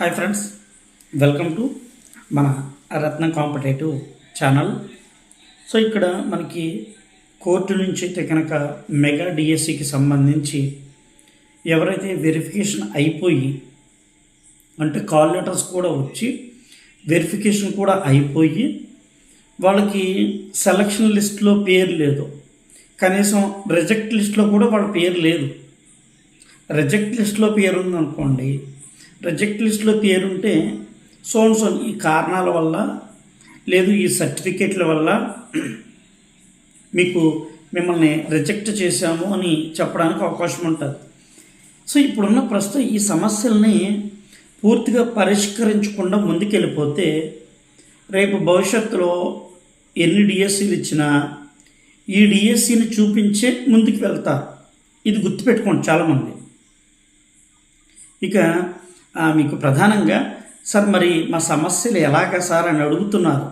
Hi friends welcome to మన రత్న competitive channel so ఇక్కడ మనకి కోర్టు నుంచి అయితే కనుక మెగా డిఎస్సికి సంబంధించి ఎవరైతే వెరిఫికేషన్ అయిపోయి అంటే కాల్ లెటర్స్ కూడా వచ్చి వెరిఫికేషన్ కూడా అయిపోయి వాళ్ళకి సెలక్షన్ లిస్ట్లో పేరు లేదు. కనీసం రిజెక్ట్ లిస్ట్లో కూడా వాళ్ళ పేరు లేదు. రిజెక్ట్ లిస్ట్లో పేరు ఉందనుకోండి రిజెక్ట్ లిస్ట్లో పేరుంటే సోన్ సోన్ ఈ కారణాల వల్ల లేదు ఈ సర్టిఫికేట్ల వల్ల మీకు మిమ్మల్ని రిజెక్ట్ చేశాము అని చెప్పడానికి అవకాశం ఉంటుంది. సో ఇప్పుడున్న ప్రస్తుతం ఈ సమస్యల్ని పూర్తిగా పరిష్కరించకుండా ముందుకెళ్ళిపోతే రేపు భవిష్యత్తులో ఎన్ని డిఎస్సీలు ఇచ్చినా ఈ డిఎస్సిని చూపించే ముందుకు వెళ్తారు. ఇది గుర్తుపెట్టుకోండి చాలామంది. ఇక మీకు ప్రధానంగా సార్ మరి మా సమస్యలు ఎలాగ సార్? అని అడుగుతున్నారు.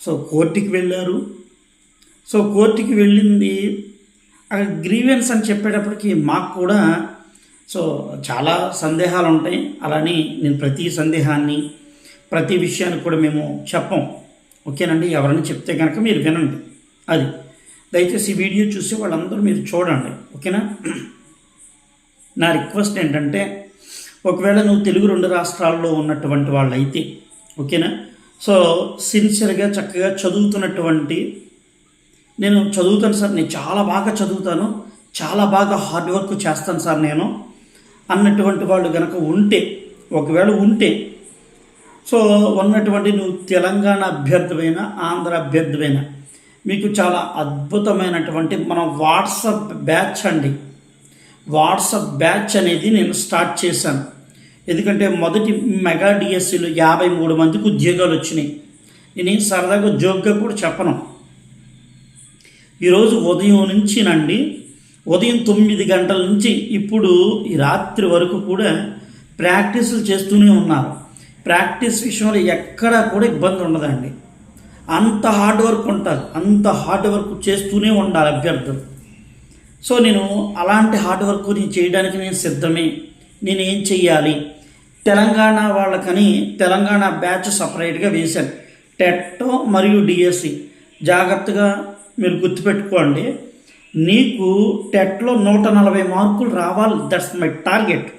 సో కోర్టుకి వెళ్ళారు. సో కోర్టుకి వెళ్ళింది. గ్రీవెన్స్ అని చెప్పేటప్పటికి మాకు కూడా సో చాలా సందేహాలు ఉంటాయి. అలానే నేను ప్రతి సందేహాన్ని ప్రతి విషయాన్ని కూడా మేము చెప్పం. ఓకేనండి? ఎవరైనా చెప్తే కనుక మీరు వినండి. అది. దయచేసి ఈ వీడియో చూసి వాళ్ళందరూ మీరు చూడండి. ఓకేనా? నా రిక్వెస్ట్ ఏంటంటే ఒకవేళ నువ్వు తెలుగు రెండు రాష్ట్రాల్లో ఉన్నటువంటి వాళ్ళైతే ఓకేనా? సో సిన్సియర్గా చక్కగా చదువుతున్నటువంటి నేను చదువుతాను సార్ నేను చాలా బాగా చదువుతాను చాలా బాగా హార్డ్ వర్క్ చేస్తాను సార్ నేను అన్నటువంటి వాళ్ళు కనుక ఉంటే ఒకవేళ ఉంటే సో ఉన్నటువంటి నువ్వు తెలంగాణ అభ్యర్థమైన ఆంధ్ర అభ్యర్థమైన మీకు చాలా అద్భుతమైనటువంటి మన వాట్సాప్ బ్యాచ్ అండి. వాట్సప్ బ్యాచ్ అనేది నేను స్టార్ట్ చేశాను. ఎందుకంటే మొదటి మెగా డిఎస్సీలో యాభై మూడు మందికి ఉద్యోగాలు వచ్చినాయి. నేను సరదాగా జోక్గా కూడా చెప్పను. ఈరోజు ఉదయం నుంచి నండి ఉదయం తొమ్మిది గంటల నుంచి ఇప్పుడు ఈ రాత్రి వరకు కూడా ప్రాక్టీసులు చేస్తూనే ఉన్నారు. ప్రాక్టీస్ విషయంలో ఎక్కడా కూడా ఇబ్బంది ఉండదండి. అంత హార్డ్ వర్క్ ఉంటుంది అంత హార్డ్ వర్క్ చేస్తూనే ఉండాలి అభ్యర్థులు. సో నేను అలాంటి హార్డ్ వర్క్ నేను చేయడానికి నేను సిద్ధమే. నేను ఏం చెయ్యాలి? తెలంగాణ వాళ్ళకని తెలంగాణ బ్యాచ్ సపరేట్గా వేశాను టెట్ మరియు డిఎస్సి. జాగ్రత్తగా మీరు గుర్తుపెట్టుకోండి. నీకు టెట్లో నూట నలభై మార్కులు రావాలి. దట్స్ మై టార్గెట్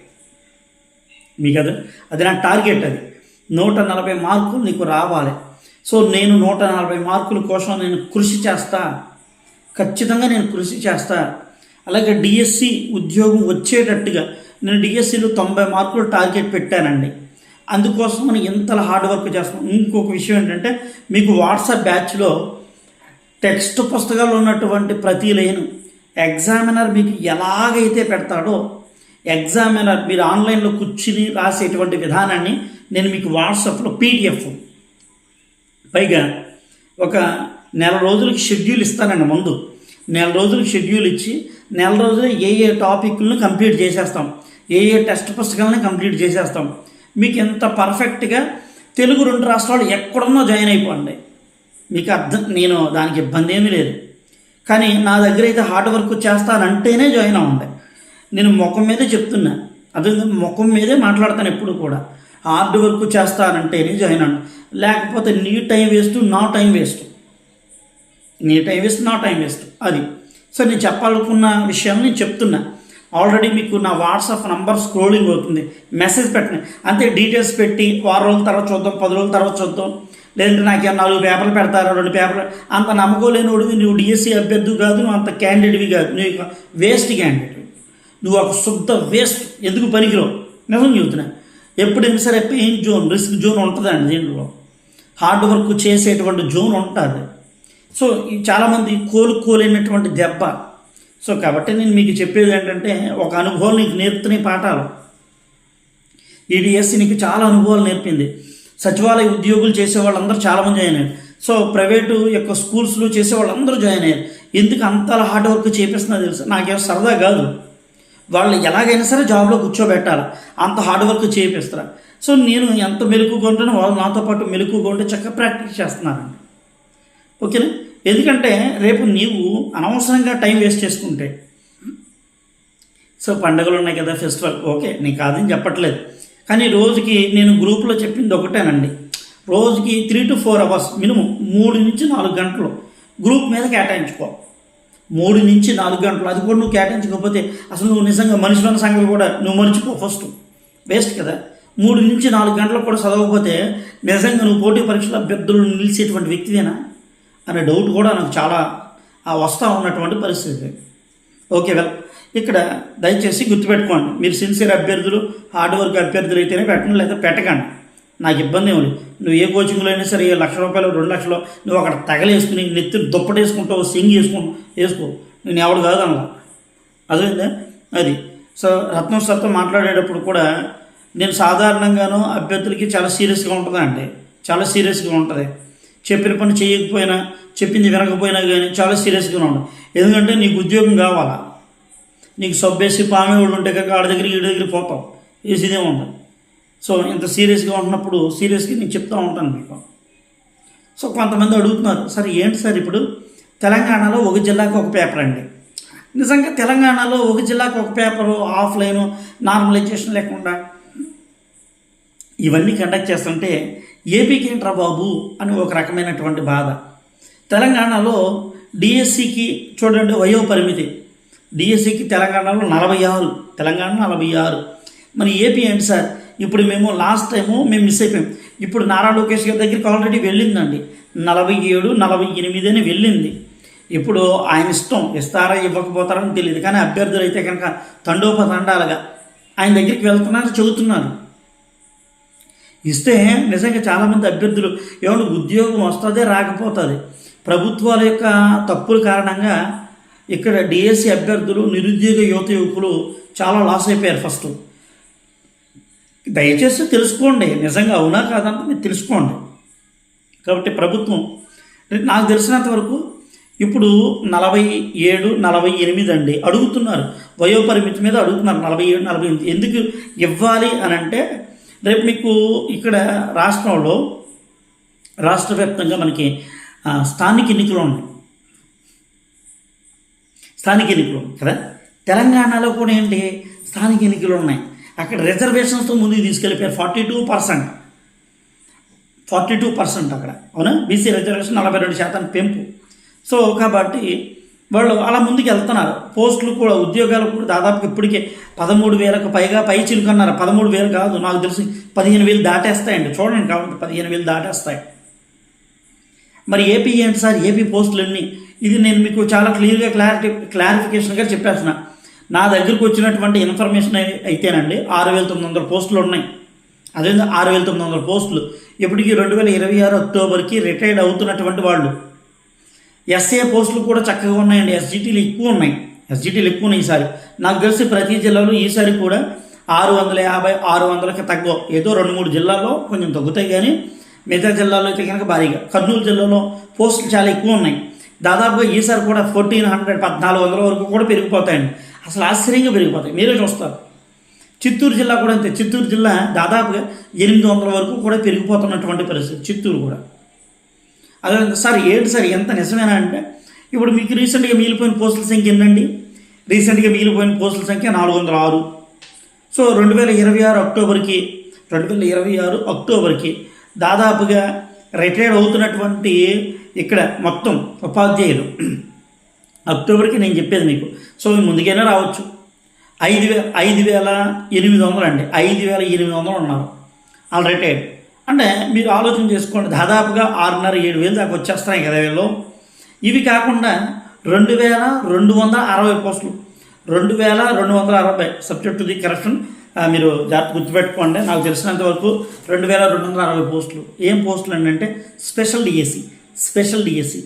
మీకు అది అది నా టార్గెట్ అది. నూట నలభై మార్కులు నీకు రావాలి. సో నేను నూట నలభై మార్కుల కోసం నేను కృషి చేస్తా. ఖచ్చితంగా నేను కృషి చేస్తా. అలాగే డిఎస్సి ఉద్యోగం వచ్చేటట్టుగా నేను డిఎస్సిలో తొంభై మార్కులు టార్గెట్ పెట్టానండి. అందుకోసం మనం ఇంతలా హార్డ్ వర్క్ చేస్తున్నాం. ఇంకొక విషయం ఏంటంటే మీకు వాట్సాప్ బ్యాచ్లో టెక్స్ట్ పుస్తకాలు ఉన్నటువంటి ప్రతి లైను ఎగ్జామినర్ మీకు ఎలాగైతే పెడతాడో ఎగ్జామినర్ మీరు ఆన్లైన్లో కూర్చుని రాసేటువంటి విధానాన్ని నేను మీకు వాట్సాప్లో పీడిఎఫ్ పైగా ఒక నెల రోజులకి షెడ్యూల్ ఇస్తానండి ముందు. నెల రోజులకి షెడ్యూల్ ఇచ్చి నెల రోజులు ఏ ఏ టాపిక్లను కంప్లీట్ చేసేస్తాం ఏ ఏ టెస్ట్ పుస్తకాలను కంప్లీట్ చేసేస్తాం. మీకు ఎంత పర్ఫెక్ట్గా తెలుగు రెండు రాష్ట్రాలు ఎక్కడున్నా జాయిన్ అయిపోండి. మీకు అర్థం నేను దానికి ఇబ్బంది ఏమీ లేదు. కానీ నా దగ్గర అయితే హార్డ్ వర్క్ చేస్తానంటేనే జాయిన్ అవ్వండి. నేను ముఖం మీదే చెప్తున్నా. అదే ముఖం మీదే మాట్లాడతాను ఎప్పుడు కూడా. హార్డ్ వర్క్ చేస్తానంటేనే జాయిన్ అవ్వండి. లేకపోతే నీ టైం వేస్ట్ నా టైం వేస్ట్. నీ టైం వేస్ట్ నా టైం వేస్ట్. అది. సో నేను చెప్పాలనుకున్న విషయం నేను చెప్తున్నా. ఆల్రెడీ మీకు నా వాట్సాప్ నంబర్ స్క్రోలింగ్ అవుతుంది. మెసేజ్ పెట్టండి. అంతే డీటెయిల్స్ పెట్టి వారం రోజుల తర్వాత చూద్దాం పది రోజుల తర్వాత చూద్దాం. లేదంటే నాకు నాలుగు పేపర్లు పెడతారు రెండు పేపర్లు? అంత నమ్మకోలేనివాడివి నువ్వు డిఎస్సి అభ్యర్థి కాదు నువ్వు అంత క్యాండిడేట్వి కాదు. నువ్వు వేస్ట్ క్యాండిడేట్ నువ్వు ఒక శుద్ధ వేస్ట్ ఎందుకు పనికిరావు? నిజం చెబుతున్నా. ఎప్పుడైనా సరే పెయిన్ జోన్ రిస్క్ జోన్ ఉంటుందండి దీంట్లో. హార్డ్ వర్క్ చేసేటువంటి జోన్ ఉంటుంది. సో చాలామంది కోలుకోలేనటువంటి దెబ్బ. సో కాబట్టి నేను మీకు చెప్పేది ఏంటంటే ఒక అనుభవం నీకు నేర్పుతున్న పాఠాలు. ఈడిఎస్సి నీకు చాలా అనుభవాలు నేర్పింది. సచివాలయ ఉద్యోగులు చేసే వాళ్ళందరూ చాలామంది జాయిన్ అయ్యారు. సో ప్రైవేటు యొక్క స్కూల్స్లో చేసే వాళ్ళందరూ జాయిన్ అయ్యారు. ఎందుకు అంతలా హార్డ్ వర్క్ చేపిస్తున్నా తెలుసు? నాకేం సరదా కాదు. వాళ్ళు ఎలాగైనా సరే జాబ్లో కూర్చోబెట్టాలి. అంత హార్డ్ వర్క్ చేపిస్తారు? సో నేను ఎంత మెలుకుగా ఉంటానో వాళ్ళు నాతో పాటు మెలుకుగా ఉంటే చక్కగా ప్రాక్టీస్ చేస్తున్నారండి. ఓకేనా? ఎందుకంటే రేపు నీవు అనవసరంగా టైం వేస్ట్ చేసుకుంటే. సో పండుగలు ఉన్నాయి కదా ఫెస్టివల్. ఓకే నేను కాదని చెప్పట్లేదు. కానీ రోజుకి నేను గ్రూప్లో చెప్పింది ఒకటేనండి. రోజుకి three to four hours minimum మూడు నుంచి నాలుగు గంటలు గ్రూప్ మీద కేటాయించుకో. మూడు నుంచి నాలుగు గంటలు అది కూడా నువ్వు కేటాయించకపోతే అసలు నువ్వు నిజంగా మనుషులన్న సంగతి కూడా నువ్వు మర్చిపో ఫస్ట్. వేస్ట్ కదా. మూడు నుంచి నాలుగు గంటలకు కూడా చదవకపోతే నిజంగా నువ్వు పోటీ పరీక్షల అభ్యర్థులు నిలిచేటువంటి వ్యక్తివేనా? అనే డౌట్ కూడా నాకు చాలా వస్తూ ఉన్నటువంటి పరిస్థితి. Okay well. ఇక్కడ దయచేసి గుర్తుపెట్టుకోండి. మీరు సిన్సియర్ అభ్యర్థులు హార్డ్ వర్క్ అభ్యర్థులు అయితేనే పెట్టండి లేదా పెట్టకండి. నాకు ఇబ్బంది ఏమి నువ్వు ఏ కోచింగ్లో అయినా సరే ఏ లక్ష రూపాయలు రెండు లక్షలు నువ్వు అక్కడ తగలేసుకుని నెత్తి దుప్పటేసుకుంటావు సింగ్ వేసుకుంటావు వేసుకో. నేను ఎవడు కాదు అలా అదే అది. సో రత్నం సార్తో మాట్లాడేటప్పుడు కూడా నేను సాధారణంగాను అభ్యర్థులకి చాలా సీరియస్గా ఉంటుందండి. అంటే చాలా సీరియస్గా ఉంటుంది. చెప్పిన పని చేయకపోయినా చెప్పింది వినకపోయినా కానీ చాలా సీరియస్గా ఉంటుంది ఎందుకంటే నీకు ఉద్యోగం కావాలా? నీకు సబ్బేసి పామే వాళ్ళు ఉంటే కనుక ఆడ దగ్గరికి ఈడ దగ్గరికి పోతాం వేసిదే ఉంటుంది. సో ఇంత సీరియస్గా ఉంటున్నప్పుడు సీరియస్గా నేను చెప్తూ ఉంటాను మీకు. సో కొంతమంది అడుగుతున్నారు సార్ ఏంటి సార్ ఇప్పుడు? తెలంగాణలో ఒక జిల్లాకు ఒక పేపర్ అండి. నిజంగా తెలంగాణలో ఒక జిల్లాకు ఒక పేపరు ఆఫ్లైన్ నార్మలైజేషన్ లేకుండా ఇవన్నీ కండక్ట్ చేస్తుంటే ఏపీకి ఏంట్రా బాబు అని ఒక రకమైనటువంటి బాధ. తెలంగాణలో డిఎస్సికి చూడండి వయో పరిమితి డిఎస్సికి తెలంగాణలో నలభై ఆరు తెలంగాణ నలభై ఆరు. మరి ఏపీ ఏంటి సార్? ఇప్పుడు మేము లాస్ట్ టైము మేము మిస్ అయిపోయాం. ఇప్పుడు నారా లోకేష్ గారి దగ్గరికి ఆల్రెడీ వెళ్ళిందండి. నలభై ఏడు నలభై ఎనిమిది అని వెళ్ళింది. ఇప్పుడు ఆయన ఇష్టం ఇస్తారా ఇవ్వకపోతారని తెలియదు. కానీ అభ్యర్థులు అయితే కనుక తండోపతండాలుగా ఆయన దగ్గరికి వెళ్తున్నారు చెబుతున్నారు. ఇస్తే నిజంగా చాలామంది అభ్యర్థులు ఏమన్నా ఉద్యోగం వస్తుందే రాకపోతుంది. ప్రభుత్వాల యొక్క తప్పుల కారణంగా ఇక్కడ డిఎస్సి అభ్యర్థులు నిరుద్యోగ యువత యువకులు చాలా లాస్ అయిపోయారు ఫస్ట్ దయచేసి తెలుసుకోండి. నిజంగా అవునా కాదంటే మీరు తెలుసుకోండి. కాబట్టి ప్రభుత్వం నాకు తెలిసినంత వరకు ఇప్పుడు నలభై ఏడు నలభై ఎనిమిది అండి. అడుగుతున్నారు. వయోపరిమితి మీద అడుగుతున్నారు. నలభై ఏడు నలభై ఎనిమిది. ఎందుకు ఇవ్వాలి అని అంటే రేపు మీకు ఇక్కడ రాష్ట్రంలో రాష్ట్ర వ్యాప్తంగా మనకి స్థానిక ఎన్నికలు ఉన్నాయి. స్థానిక ఎన్నికలు కదా? తెలంగాణలో కూడా ఏంటి? స్థానిక ఎన్నికలు ఉన్నాయి. అక్కడ రిజర్వేషన్స్తో ముందుకు తీసుకెళ్ళిపోయారు. Forty two percent. Forty two percent అక్కడ. అవునా? బీసీ రిజర్వేషన్ నలభై రెండు శాతం పెంపు. సో కాబట్టి వాళ్ళు అలా ముందుకు వెళ్తున్నారు. పోస్టులు కూడా ఉద్యోగాలు కూడా దాదాపు ఇప్పటికే పదమూడు వేలకు పైగా పై చిలుకన్నారు. పదమూడు వేలు కాదు నాకు తెలిసి పదిహేను వేలు దాటేస్తాయండి. చూడండి కాబట్టి పదిహేను వేలు దాటేస్తాయి. మరి ఏపీ ఏంటి సార్? ఏపీ పోస్టులు ఇది నేను మీకు చాలా క్లియర్గా క్లారిటీ క్లారిఫికేషన్గా చెప్పేస్తున్నా. నా దగ్గరకు వచ్చినటువంటి ఇన్ఫర్మేషన్ అయితేనండి ఆరు వేల తొమ్మిది వందల పోస్టులు ఉన్నాయి. అదే ఆరు వేల తొమ్మిది వందల పోస్టులు. ఇప్పటికీ రెండు వేల ఇరవై ఆరు అక్టోబర్కి రిటైర్డ్ అవుతున్నటువంటి వాళ్ళు. ఎస్ఏ పోస్టులు కూడా చక్కగా ఉన్నాయండి. ఎస్జిటీలు ఎక్కువ ఉన్నాయి. ఎస్జిటీలు ఎక్కువ ఉన్నాయి ఈసారి. నాకు తెలిసి ప్రతి జిల్లాలో ఈసారి కూడా ఆరు వందల యాభై ఆరు వందలకి తగ్గవు. ఏదో రెండు మూడు జిల్లాల్లో కొంచెం తగ్గుతాయి కానీ మిగతా జిల్లాలో అయితే కనుక భారీగా. కర్నూలు జిల్లాలో పోస్టులు చాలా ఎక్కువ ఉన్నాయి. దాదాపుగా ఈసారి కూడా ఫోర్టీన్ హండ్రెడ్ పద్నాలుగు వందల వరకు కూడా పెరిగిపోతాయండి. అసలు ఆశ్చర్యంగా పెరిగిపోతాయి. మీరే చూస్తారు. చిత్తూరు జిల్లా కూడా అంతే. చిత్తూరు జిల్లా దాదాపుగా ఎనిమిది వందల వరకు కూడా పెరిగిపోతున్నటువంటి పరిస్థితి. చిత్తూరు కూడా. అదే సార్ ఏంటి సార్ ఎంత నిజమేనా అంటే ఇప్పుడు మీకు రీసెంట్గా మిగిలిపోయిన పోస్టుల సంఖ్య ఏంటండి రీసెంట్గా మిగిలిపోయిన పోస్టుల సంఖ్య నాలుగు వందల ఆరు సో రెండు వేల ఇరవై ఆరు అక్టోబర్కి రెండు వేల ఇరవై ఆరు అక్టోబర్కి దాదాపుగా రిటైర్డ్ అవుతున్నటువంటి ఇక్కడ మొత్తం ఉపాధ్యాయులు. అక్టోబర్కి నేను చెప్పేది మీకు. సో ముందుకైనా రావచ్చు. ఐదు వే ఐదు వేల ఎనిమిది వందలు అండి ఐదు వేల ఎనిమిది వందలు ఉన్నారు. వాళ్ళు రిటైర్డ్. అంటే మీరు ఆలోచన చేసుకోండి. దాదాపుగా ఆరున్నర ఏడు వేలు దాకా వచ్చేస్తున్నాయి కదా వీళ్ళు. ఇవి కాకుండా రెండు వేల రెండు వందల అరవై పోస్టులు. రెండు వేల రెండు వందల అరవై. సబ్జెక్ట్ టు ది కరెక్షన్ మీరు జాగ్రత్త గుర్తుపెట్టుకోండి. నాకు తెలిసినంత వరకు రెండు వేల రెండు వందల అరవై పోస్టులు. ఏం పోస్టులు ఏంటంటే special DSC special DSC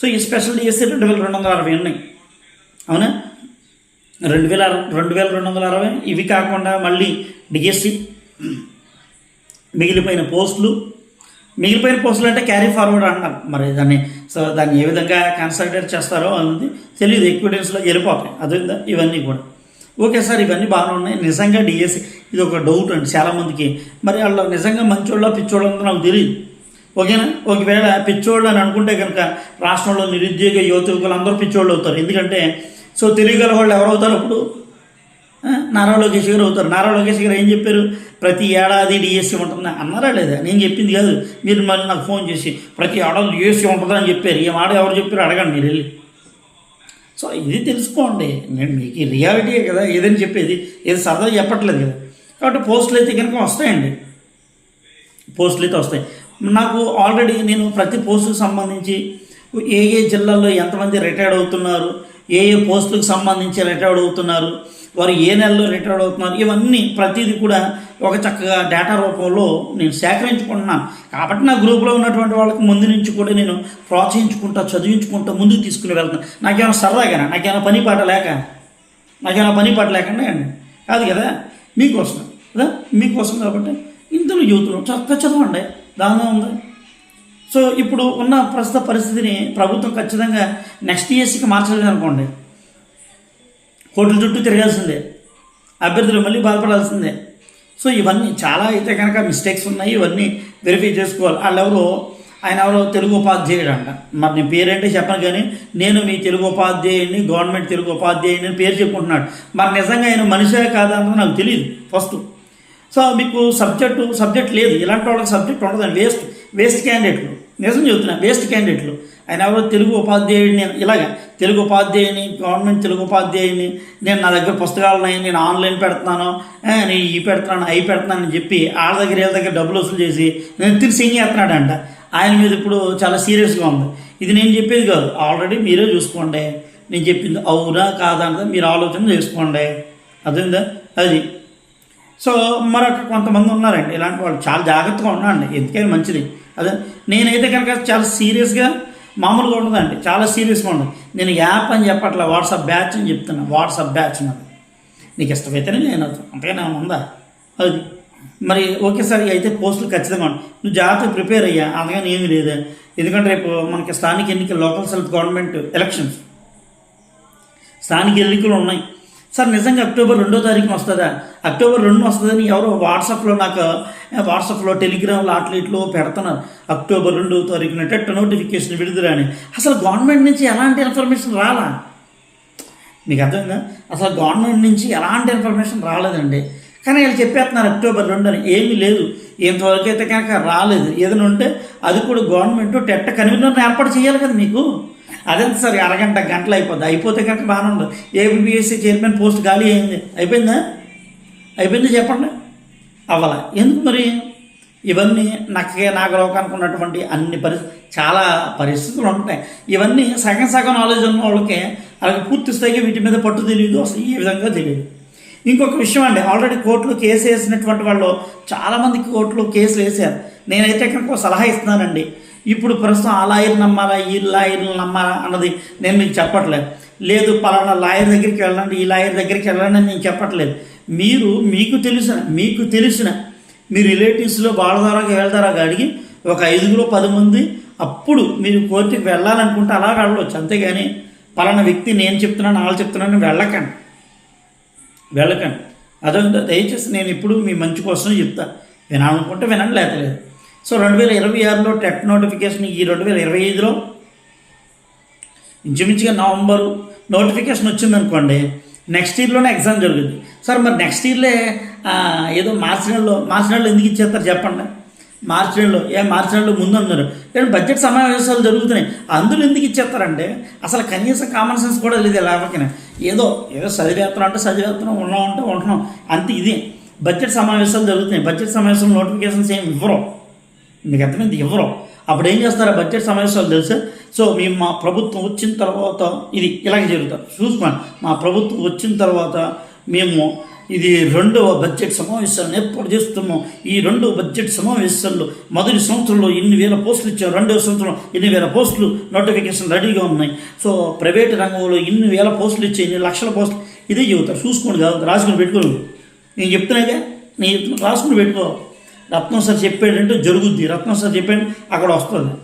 so ఈ స్పెషల్ డిఎస్సి రెండు వేల రెండు వందల అరవై ఉన్నాయి. అవునా? రెండు వేల రెండు వేల రెండు వందల అరవై. ఇవి కాకుండా మళ్ళీ డిఎస్సి మిగిలిపోయిన పోస్టులు. మిగిలిపోయిన పోస్టులు అంటే క్యారీ ఫార్వర్డ్ అంటారు మరి దాన్ని సో దాన్ని ఏ విధంగా కన్సల్టేట్ చేస్తారో అనేది తెలియదు. ఎక్విడెన్స్లో వెళ్ళిపోతాయి. అదే ఇవన్నీ కూడా. ఓకే సార్ ఇవన్నీ బాగానే ఉన్నాయి. నిజంగా డిఎస్సి ఇది ఒక డౌట్ అండి చాలామందికి. మరి వాళ్ళు నిజంగా మంచోళ్ళ పిచ్చోళ్ళ నాకు తెలియదు ఓకేనా? ఒకవేళ పిచ్చోళ్ళు అని అనుకుంటే కనుక రాష్ట్రంలో నిరుద్యోగ యువత యువకులు అందరూ పిచ్చోళ్ళు అవుతారు. ఎందుకంటే సో తెలియగల వాళ్ళు ఎవరవుతారు అప్పుడు? నారా లోకేష్ గారు అవుతారు. నారా లోకేష్ గారు ఏం చెప్పారు? ప్రతి ఏడాది డిఎస్సి ఉంటుంది అన్నారా లేదా? నేను చెప్పింది కాదు. మీరు మళ్ళీ నాకు ఫోన్ చేసి ప్రతి ఏడాది డిఎస్సి ఉంటుందని చెప్పారు. ఈ మాట ఎవరు చెప్పారు అడగండి మీరు వెళ్ళి. సో ఇది తెలుసుకోండి. నేను మీకు ఈ రియాలిటీయే కదా ఏదని చెప్పేది. ఏది సరదా చెప్పట్లేదు కదా. కాబట్టి పోస్టులు అయితే కనుక వస్తాయండి. పోస్టులు అయితే వస్తాయి. నాకు ఆల్రెడీ నేను ప్రతి పోస్టుకు సంబంధించి ఏ ఏ జిల్లాల్లో ఎంతమంది రిటైర్డ్ అవుతున్నారు ఏ ఏ పోస్టులకు సంబంధించి రిటైర్డ్ అవుతున్నారు వారు ఏ నెలలో రిటైర్డ్ అవుతున్నారు ఇవన్నీ ప్రతిదీ కూడా ఒక చక్కగా డేటా రూపంలో నేను సేకరించుకుంటున్నాను. కాబట్టి నా గ్రూప్లో ఉన్నటువంటి వాళ్ళకి ముందు నుంచి కూడా నేను ప్రోత్సహించుకుంటా చదివించుకుంటా ముందుకు తీసుకుని వెళ్తాను నాకేమైనా సరదాగానా? నాకేమైనా పని పాట లేక? నాకేమైనా పని పాట లేకుండా అండి? కాదు కదా? మీకోసం కదా? మీకోసం కాబట్టి ఇంతలో యూత్లో చక్కగా చదవండి. దానిలో ఉంది. సో ఇప్పుడు ఉన్న ప్రస్తుత పరిస్థితిని ప్రభుత్వం ఖచ్చితంగా నెక్స్ట్ ఇయర్స్కి మార్చలేదు అనుకోండి కోట్ల చుట్టూ తిరగాల్సిందే. అభ్యర్థులు మళ్ళీ బాధపడాల్సిందే. సో ఇవన్నీ చాలా అయితే కనుక మిస్టేక్స్ ఉన్నాయి. ఇవన్నీ వెరిఫై చేసుకోవాలి. వాళ్ళెవరో ఆయన ఎవరో తెలుగు ఉపాధ్యాయుడు అంట మరి నేను పేరేంటే చెప్పను కానీ నేను మీ తెలుగు ఉపాధ్యాయుడిని గవర్నమెంట్ తెలుగు ఉపాధ్యాయుడిని అని పేరు చెప్పుకుంటున్నాడు. మరి నిజంగా ఆయన మనిషే కాదా నాకు తెలియదు ఫస్ట్ సో మీకు సబ్జెక్టు సబ్జెక్ట్ లేదు. ఇలాంటి వాళ్ళకి సబ్జెక్ట్ ఉండదండి. వేస్ట్ వేస్ట్ క్యాండిడేట్లు నిజం చెబుతున్నా వేస్ట్ క్యాండిడేట్లు ఆయన ఎవరో తెలుగు ఉపాధ్యాయుడిని నేను ఇలాగ తెలుగు ఉపాధ్యాయుని గవర్నమెంట్ తెలుగు ఉపాధ్యాయుని నేను నా దగ్గర పుస్తకాలు ఉన్నాయి నేను ఆన్లైన్ పెడుతున్నాను నేను ఈ పెడుతున్నాను అవి పెడుతున్నాను అని చెప్పి వాళ్ళ దగ్గర వీళ్ళ దగ్గర డబ్బులు వసూలు చేసి నేను తిరిగి ఏం చేస్తున్నాడంట. ఆయన మీద ఇప్పుడు చాలా సీరియస్గా ఉంది. ఇది నేను చెప్పేది కాదు. ఆల్రెడీ మీరే చూసుకోండి. నేను చెప్పింది అవునా కాదా అన్నది మీరు ఆలోచన చేసుకోండి. అదేందా అది. సో మరొక కొంతమంది ఉన్నారండి. ఇలాంటి వాళ్ళు చాలా జాగ్రత్తగా ఉండండి. ఎందుకైనా మంచిది. అదే నేనైతే కనుక చాలా సీరియస్గా మామూలుగా ఉండదండి. చాలా సీరియస్గా ఉండదు నేను యాప్ అని చెప్పట్లా వాట్సాప్ బ్యాచ్ అని చెప్తున్నా. వాట్సాప్ బ్యాచ్ నాది నీకు ఇష్టమైతేనే నేను అవుతాను ఉందా? అది మరి ఒకేసారి అయితే పోస్టులు ఖచ్చితంగా ఉంటాయి నువ్వు జాగ్రత్తగా ప్రిపేర్ అయ్యా. అందుకని ఏమీ లేదు. ఎందుకంటే రేపు మనకి స్థానిక ఎన్నికలు లోకల్ సెల్ఫ్ గవర్నమెంట్ ఎలక్షన్స్. స్థానిక ఎన్నికలు ఉన్నాయి. సార్ నిజంగా అక్టోబర్ రెండో తారీఖున వస్తుందా? అక్టోబర్ రెండు వస్తుందని ఎవరో వాట్సాప్లో నాకు వాట్సాప్లో టెలిగ్రామ్లో అట్లీట్లో పెడుతున్నారు. అక్టోబర్ రెండో తారీఖున టెట్ నోటిఫికేషన్ విడుదలని. అసలు గవర్నమెంట్ నుంచి ఎలాంటి ఇన్ఫర్మేషన్ రాలా? మీకు అర్థమైందా? అసలు గవర్నమెంట్ నుంచి ఎలాంటి ఇన్ఫర్మేషన్ రాలేదండి. కానీ వీళ్ళు చెప్పేస్తున్నారు అక్టోబర్ రెండు అని ఏమీ లేదు. ఇంతవరకు అయితే కనుక రాలేదు. ఏదైనా ఉంటే అది కూడా గవర్నమెంట్ టెట్ట కన్వీనర్ని ఏర్పాటు చేయాలి కదా మీకు? అదంతా సరే అరగంట గంటలు అయిపోద్ది. అయిపోతే కనుక బాగానే ఉండదు ఏబిబిఎస్సీ చైర్మన్ పోస్ట్ ఖాళీ అయింది. అయిపోయిందా? అయిపోయింది చెప్పండి. అవ్వాల? ఎందుకు మరి? ఇవన్నీ నక్కగే నాగలోకానికి ఉన్నటువంటి అన్ని పరిస్థితి చాలా పరిస్థితులు ఉంటాయి. ఇవన్నీ సగం సగం నాలెడ్జ్ ఉన్న వాళ్ళకి అలాగే పూర్తి స్థాయిగా వీటి మీద పట్టు తెలియదు. అసలు ఈ విధంగా తెలియదు. ఇంకొక విషయం అండి. ఆల్రెడీ కోర్టులో కేసు వేసినటువంటి వాళ్ళు చాలామందికి కోర్టులో కేసులు వేసారు నేనైతే కనుక సలహా ఇస్తున్నానండి. ఇప్పుడు ప్రస్తుతం ఆ లాయర్ నమ్మాలా ఈ లాయర్ని నమ్మాలా అన్నది నేను మీకు చెప్పట్లేదు. లేదు పలానా లాయర్ దగ్గరికి వెళ్ళండి ఈ లాయర్ దగ్గరికి వెళ్ళండి అని నేను చెప్పట్లేదు. మీరు మీకు తెలిసిన మీకు తెలిసిన మీ రిలేటివ్స్లో వాళ్ళ ద్వారా వీళ్ళ అడిగి ఒక ఐదుగురు పది మంది అప్పుడు మీరు కోర్టుకి వెళ్ళాలనుకుంటే అలా వెళ్ళవచ్చు అంతేగాని పలానా వ్యక్తి నేను చెప్తున్నాను వాళ్ళు చెప్తున్నాను వెళ్ళకండి. వెళ్ళకండి. అదే దయచేసి నేను ఇప్పుడు మీ మంచి కోసం చెప్తాను వినాలనుకుంటే వినండి లేకలేదు సో రెండు వేల ఇరవై ఆరులో టెట్ నోటిఫికేషన్ ఈ రెండు వేల ఇరవై ఐదులో ఇంచుమించుగా నవంబరు నోటిఫికేషన్ వచ్చిందనుకోండి నెక్స్ట్ ఇయర్లోనే ఎగ్జామ్ జరుగుతుంది సార్ మరి నెక్స్ట్ ఇయర్లే ఏదో మార్చి నెలలో మార్చి నెలలో ఎందుకు ఇచ్చేస్తారు చెప్పండి. మార్చి నెలలో ఏ మార్చి నెలలో ముందు అన్నారు. కానీ బడ్జెట్ సమావేశాలు జరుగుతున్నాయి. అందులో ఎందుకు ఇచ్చేస్తారంటే అసలు కనీసం కామన్ సెన్స్ కూడా లేదు ఎవరికైనా. ఏదో ఏదో చదివేస్తున్నాం అంటే చదివేస్తున్నాం ఉన్నాం అంటే ఉంటున్నాం. అంతే ఇది. బడ్జెట్ సమావేశాలు జరుగుతున్నాయి. బడ్జెట్ సమావేశం నోటిఫికేషన్స్ ఏం ఇవ్వరు. మీకు ఎంతమంది ఇవ్వరు అప్పుడు ఏం చేస్తారు? బడ్జెట్ సమావేశాలు తెలుసా? సో మేము మా ప్రభుత్వం వచ్చిన తర్వాత ఇది ఇలాగే జరుగుతారు చూసుకోండి. మా ప్రభుత్వం వచ్చిన తర్వాత మేము ఇది రెండవ బడ్జెట్ సమావేశాలను ఏర్పాటు చేస్తున్నాం ఈ రెండవ బడ్జెట్ సమావేశాల్లో మొదటి సంవత్సరంలో ఇన్ని వేల పోస్టులు ఇచ్చాం రెండవ సంవత్సరంలో ఇన్ని వేల పోస్టులు నోటిఫికేషన్ రెడీగా ఉన్నాయి. సో ప్రైవేట్ రంగంలో ఇన్ని వేల పోస్టులు ఇచ్చి ఇన్ని లక్షల పోస్టులు ఇదే చెబుతారు. చూసుకోండి. కాదు రాసుకుని పెట్టుకోండి. నేను చెప్తున్నాగా నేను చెప్తున్నా రాసుకుని పెట్టుకో. రత్నం సార్ చెప్పాడంటే జరుగుద్ది. రత్నం సార్ చెప్పాడు అక్కడ వస్తుంది.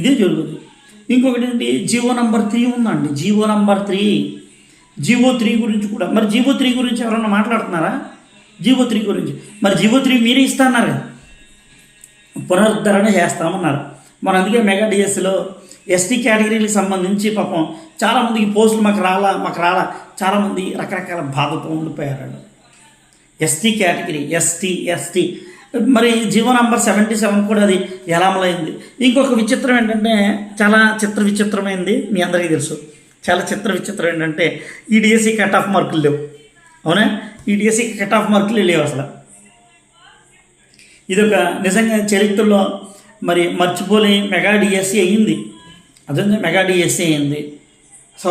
ఇదే జరుగుద్ది. ఇంకొకటి ఏంటి? జీవో నంబర్ త్రీ ఉందండి. GO number three. GO three గురించి కూడా. మరి జీవో త్రీ గురించి ఎవరన్నా మాట్లాడుతున్నారా? జీవో త్రీ గురించి. మరి జీవో త్రీ మీరే ఇస్తాన్నారు పునరుద్ధరణ చేస్తామన్నారు. మన అందుకే మెగా డిఎస్సిలో ఎస్టీ కేటగిరీలకు సంబంధించి పాపం చాలామందికి పోస్టులు మాకు రాలా మాకు రాలా. చాలామంది రకరకాల బాధతో ఉండిపోయారు ఎస్టీ కేటగిరీ ఎస్టీ ఎస్టీ. మరి జీవో నంబర్ సెవెంటీ సెవెన్ కూడా అది ఎలా అమలైంది ఇంకొక విచిత్రం ఏంటంటే చాలా చిత్ర విచిత్రమైంది మీ అందరికీ తెలుసు. చాలా చిత్ర విచిత్రం ఏంటంటే ఈ కట్ ఆఫ్ మార్కులు లేవు. అవునా? ఈ కట్ ఆఫ్ మార్కులు లేవు అసలు. ఇది ఒక నిజంగా చరిత్రలో మరి మర్చిపోలే మెగా డిఎస్సి అయ్యింది. అదే మెగా డిఎస్సి అయ్యింది. సో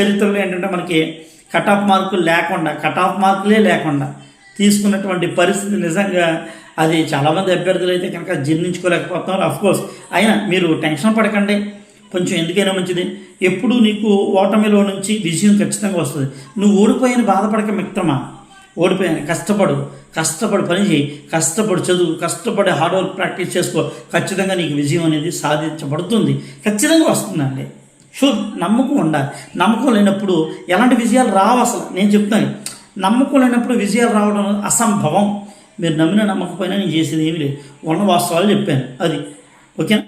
చరిత్రలో ఏంటంటే మనకి కట్ ఆఫ్ మార్కులు లేకుండా కట్ ఆఫ్ మార్కులే లేకుండా తీసుకున్నటువంటి పరిస్థితి నిజంగా అది చాలామంది అభ్యర్థులు అయితే కనుక జీర్ణించుకోలేకపోతున్నారు. అఫ్కోర్స్ అయినా మీరు టెన్షన్ పడకండి. కొంచెం ఎందుకైనా మంచిది. ఎప్పుడు నీకు ఓటమిలో నుంచి విజయం ఖచ్చితంగా వస్తుంది. నువ్వు ఓడిపోయిన బాధపడక మిత్రమా? ఓడిపోయాను కష్టపడు. కష్టపడి పని చేయి. కష్టపడి చదువు. కష్టపడి హార్డ్ వర్క్ ప్రాక్టీస్ చేసుకో. ఖచ్చితంగా నీకు విజయం అనేది సాధించబడుతుంది. ఖచ్చితంగా వస్తుందండి. షూర్ నమ్మకం ఉండాలి. నమ్మకం లేనప్పుడు ఎలాంటి విజయాలు రావు అసలు. నేను చెప్తాను. నమ్మకం విజయాలు రావడం అసంభవం. మీరు నమ్మిన నమ్మకపోయినా నేను చేసేది ఏమీ లేదు. ఉన్న వాస్తవాలు చెప్పాను. అది. ఓకేనా?